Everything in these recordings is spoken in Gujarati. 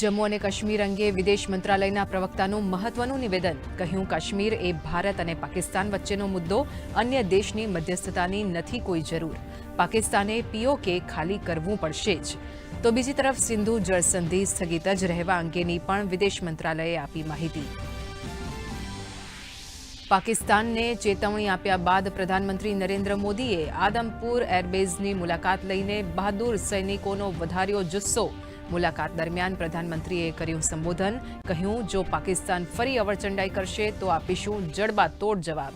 જમ્મુ અને કાશ્મીર અંગે વિદેશ મંત્રાલયના પ્રવક્તાનું મહત્વનું નિવેદન. કહ્યું, કાશ્મીર એ ભારત અને પાકિસ્તાન વચ્ચેનો મુદ્દો અન્ય દેશની મધ્યસ્થતાની નથી કોઈ જરૂર. પાકિસ્તાને પીઓકે ખાલી કરવું પડશે જ. તો બીજી તરફ, સિંધુ જળસંધિ સ્થગિત જ રહેવા અંગેની પણ વિદેશ મંત્રાલયે આપી માહિતી. પાકિસ્તાનને ચેતવણી આપ્યા બાદ પ્રધાનમંત્રી નરેન્દ્ર મોદીએ આદમપુર એરબેઝની મુલાકાત લઈને બહાદુર સૈનિકોનો વધાર્યો જુસ્સો. મુલાકાત દરમિયાન પ્રધાનમંત્રીએ કર્યું સંબોધન, કહ્યું, જો પાકિસ્તાન ફરી અવરચંડાઈ કરશે, તો આપીશું જડબાતોડ જવાબ.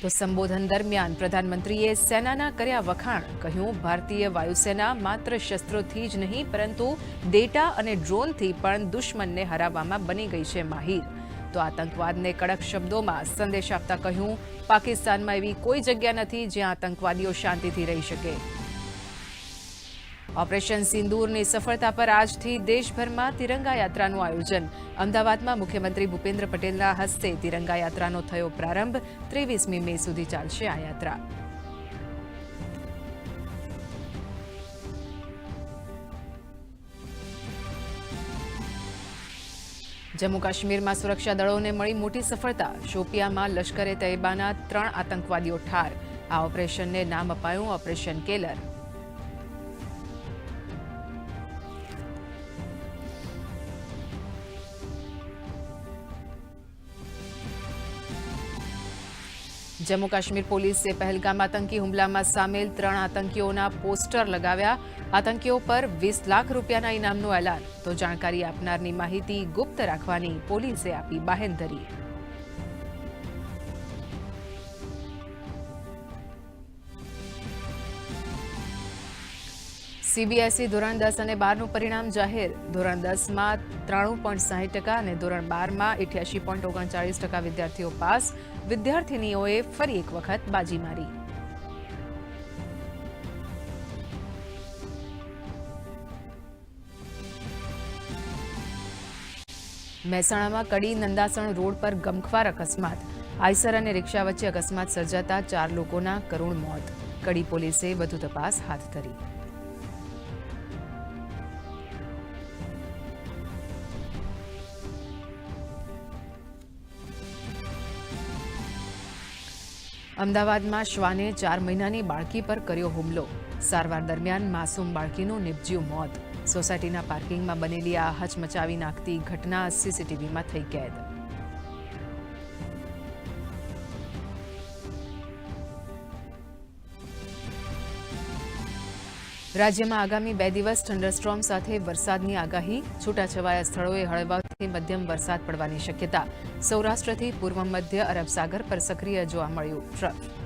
તો સંબોધન દરમિયાન પ્રધાનમંત્રીએ સેનાના કર્યા વખાણ, કહ્યું, ભારતીય વાયુસેના માત્ર શસ્ત્રોથી જ નહીં, પરંતુ ડેટા અને ડ્રોનથી પણ દુશ્મનને હરાવવામાં બની ગઈ છે માહિર. તો આતંકવાદને કડક શબ્દોમાં સંદેશ આપતા કહ્યું, પાકિસ્તાનમાં એવી કોઈ જગ્યા નથી જ્યાં આતંકવાદીઓ શાંતિથી રહી શકે. ઓપરેશન સિંદૂરની સફળતા પર આજથી દેશભરમાં તિરંગા યાત્રાનું આયોજન. અમદાવાદમાં મુખ્યમંત્રી ભૂપેન્દ્ર પટેલના હસ્તે તિરંગા યાત્રાનો થયો પ્રારંભ. ત્રેવીસમી મે સુધી ચાલશે આ યાત્રા. જમ્મુ કાશ્મીરમાં સુરક્ષા દળોને મળી મોટી સફળતા. શોપિયામાં લશ્કરે તૈયબાના ત્રણ આતંકવાદીઓ ઠાર. આ ઓપરેશનને નામ અપાયું ઓપરેશન કેલર. જમ્મુ કાશ્મીર પોલીસે પહેલગામ આતંકી હુમલામાં સામેલ ત્રણ આતંકીઓના પોસ્ટર લગાવ્યા. આતંકીઓ પર વીસ લાખ રૂપિયાના ઇનામનું એલાન. તો જાણકારી આપનારની માહિતી ગુપ્ત રાખવાની પોલીસે આપી બાહેંધરી. સીબીએસઈ ધોરણ દસ અને બારનું પરિણામ જાહેર. ધોરણ દસમાં ત્રાણું પોઈન્ટ સાહીઠ ટકા અને ધોરણ બારમાં અઠ્યાસી પોઈન્ટ ઓગણચાળીસ ટકા વિદ્યાર્થીઓ પાસ. વિદ્યાર્થિનીઓએ ફરી એક વખત બાજી મારી. મહેસાણામાં કડી નંદાસણ રોડ પર ગમખ્વાર અકસ્માત. આઈસર અને રિક્ષા વચ્ચે અકસ્માત સર્જાતા ચાર લોકોના કરુણ મોત. કડી પોલીસે વધુ તપાસ હાથ ધરી. અમદાવાદમાં શ્વાને ચાર મહિનાની બાળકી પર કર્યો હુમલો. સારવાર દરમિયાન માસૂમ બાળકીનું નિપજ્યું મોત. સોસાયટીના પાર્કિંગમાં બનેલી આ હચમચાવી નાખતી ઘટના સીસીટીવીમાં થઈ કેદ. રાજ્યમાં આગામી બે દિવસ થંડરસ્ટ્રોમ સાથે વરસાદની આગાહી. છૂટાછવાયા સ્થળોએ હળવાથી મધ્યમ વરસાદ પડવાની શક્યતા. સૌરાષ્ટ્રથી પૂર્વ મધ્ય અરબ સાગર પર સક્રિય જોવા મળ્યું. ટ્રફ